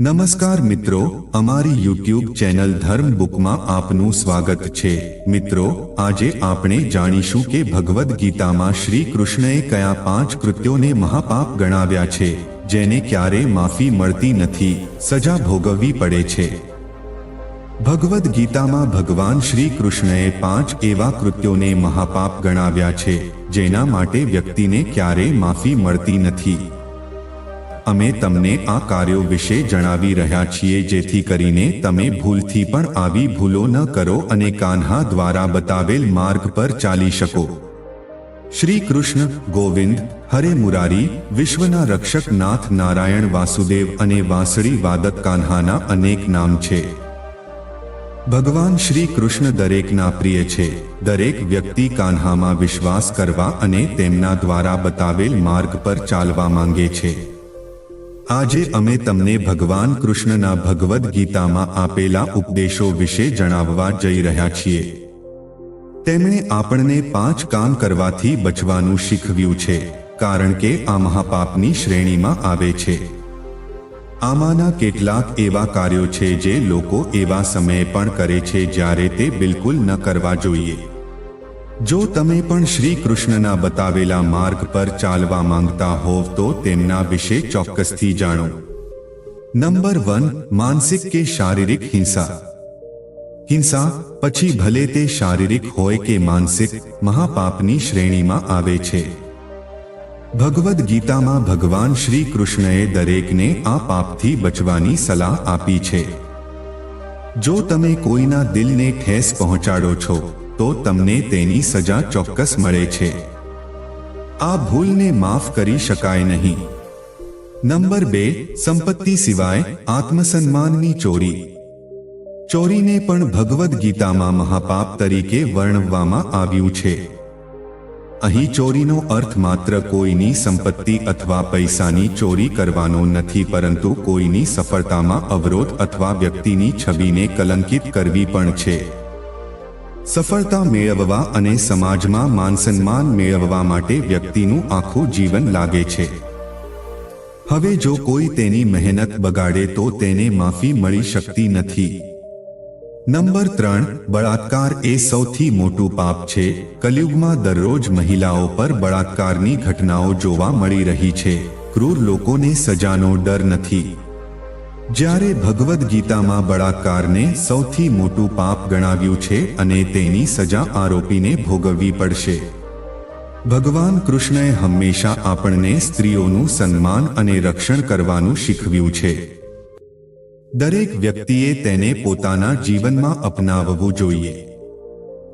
નમસ્કાર મિત્રો, અમારી યુટ્યુબ ચેનલ ધર્મ બુકમાં આપનું સ્વાગત છે. મિત્રો, આજે આપણે જાણીશું કે ભગવદ્ ગીતામાં શ્રી કૃષ્ણએ કયા પાંચ કૃત્યોને મહાપાપ ગણાવ્યા છે, જેને ક્યારે માફી મળતી નથી, સજા ભોગવવી પડે છે. ભગવદ્ ગીતામાં ભગવાન શ્રી કૃષ્ણએ પાંચ એવા કૃત્યોને મહાપાપ ગણાવ્યા છે, જેના માટે વ્યક્તિને ક્યારે માફી મળતી નથી. અમે તમને આ કાર્યો વિશે જણાવી રહ્યા છીએ જેથી કરીને તમે ભૂલથી પણ આવી ભૂલો ન કરો અને કાન્હા દ્વારા બતાવેલ માર્ગ પર ચાલી શકો. શ્રી કૃષ્ણ, ગોવિંદ, હરે મુરારી, વિશ્વના રક્ષક નાથ નારાયણ વાસુદેવ અને વાંસળી વાદક કાન્હાના અનેક નામ છે. ભગવાન શ્રી કૃષ્ણ દરેકના પ્રિય છે. દરેક વ્યક્તિ કાન્હામાં વિશ્વાસ કરવા અને તેમના દ્વારા બતાવેલ માર્ગ પર ચાલવા માંગે છે. આજે અમે તમને ભગવાન કૃષ્ણના ભગવદ્ ગીતામાં આપેલા ઉપદેશો વિશે જણાવવા જઈ રહ્યા છીએ. તેમણે આપણને પાંચ કામ કરવાથી બચવાનું શીખવ્યું છે, કારણ કે આ મહાપાપની શ્રેણીમાં આવે છે. આમાંના કેટલાક એવા કાર્યો છે જે લોકો એવા સમયે પણ કરે છે જ્યારે તે બિલકુલ ન કરવા જોઈએ. જો તમે પણ શ્રી કૃષ્ણના બતાવેલા માર્ગ પર ચાલવા માંગતા હોવ તો તેમના વિશે ચોક્કસથી જાણો. નંબર વન, માનસિક કે શારીરિક હિંસા. હિંસા, પછી ભલે તે શારીરિક હોય કે માનસિક, મહાપાપની શ્રેણીમાં આવે છે. ભગવદ્ ગીતામાં ભગવાન શ્રી કૃષ્ણએ દરેકને આ પાપથી બચવાની સલાહ આપી છે. જો તમે કોઈના દિલને ઠેસ પહોંચાડો છો તો તમને તેની સજા ચોક્કસ મળે છે. આ ભૂલને માફ કરી શકાય નહીં. નંબર બે, સંપત્તિ સિવાય આત્મસન્માનની ચોરી. ચોરીને પણ ભગવદ્ ગીતામાં મહાપાપ તરીકે વર્ણવવામાં આવ્યું છે. અહીં ચોરીનો અર્થ માત્ર કોઈની સંપત્તિ અથવા પૈસાની ચોરી કરવાનો નથી, પરંતુ કોઈની સફળતામાં અવરોધ અથવા વ્યક્તિની છબીને કલંકિત કરવી પણ છે. સફળતા મેળવવા અને સમાજમાં માનસન્માન મેળવવા માટે વ્યક્તિનું આખું જીવન લાગે છે. હવે જો કોઈ તેની મહેનત બગાડે તો તેને માફી મળી શકતી નથી. નંબર ત્રણ, બળાત્કાર એ સૌથી મોટું પાપ છે. કલયુગમાં દરરોજ મહિલાઓ પર બળાત્કારની ઘટનાઓ જોવા મળી રહી છે. ક્રૂર લોકોને સજાનો ડર નથી. જ્યારે ભગવદ્ ગીતામાં બળાત્કારને સૌથી મોટું પાપ ગણાવ્યું છે અને તેની સજા આરોપીને ભોગવવી પડશે. ભગવાન કૃષ્ણએ હંમેશા આપણને સ્ત્રીઓનું સન્માન અને રક્ષણ કરવાનું શીખવ્યું છે. દરેક વ્યક્તિએ તેને પોતાના જીવનમાં અપનાવવું જોઈએ.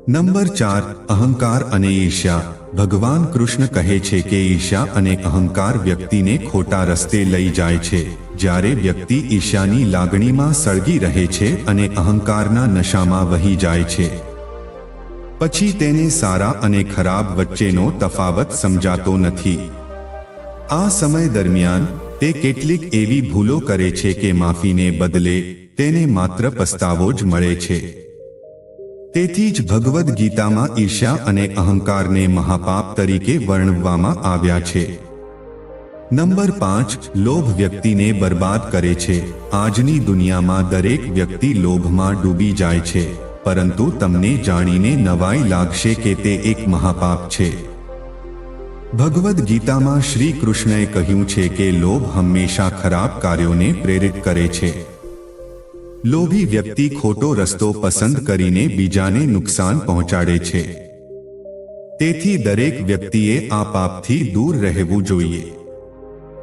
નંબર ચાર, અહંકાર અને ઈર્ષ્યા. ભગવાન કૃષ્ણ કહે છે કે ઈર્ષ્યા અને અહંકાર વ્યક્તિને ખોટા રસ્તે લઈ જાય છે. જ્યારે વ્યક્તિ ઈર્ષ્યાની લાગણીમાં સળગી રહે છે અને અહંકારના નશામાં વહી જાય છે. પછી તેને સારા અને ખરાબ વચ્ચેનો તફાવત સમજાતો નથી. આ સમય દરમિયાન તે કેટલીક એવી ભૂલો કરે છે કે માફીને બદલે તેને માત્ર પસ્તાવો જ મળે છે. તેથી જ ભગવદ્ ગીતામાં ઈર્ષ્યા અને અહંકારને મહાપાપ તરીકે વર્ણવવામાં આવ્યા છે. નંબર પાંચ, લોભ વ્યક્તિને બરબાદ કરે છે. આજની દુનિયામાં દરેક વ્યક્તિ લોભમાં ડૂબી જાય છે. પરંતુ તમને જાણીને નવાઈ લાગશે કે તે એક મહાપાપ છે. ભગવદ્ ગીતામાં શ્રી કૃષ્ણએ કહ્યું છે કે લોભ હંમેશા ખરાબ કાર્યોને પ્રેરિત કરે છે. લોભી વ્યક્તિ ખોટો રસ્તો પસંદ કરીને બીજાને નુકસાન પહોંચાડે છે. તેથી દરેક વ્યક્તિએ આ પાપથી દૂર રહેવું જોઈએ.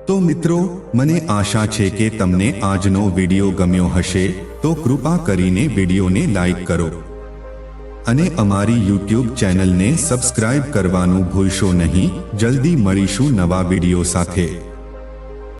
તો મિત્રો, મને આશા છે કે તમને આજનો વીડિયો ગમ્યો હશે, તો કૃપા કરીને વિડિયોને લાઈક કરો. અને અમારી યુટ્યુબ ચેનલને સબસ્ક્રાઇબ કરવાનું ભૂલશો નહીં. જલ્દી મળીશું નવા વીડિયો સાથે.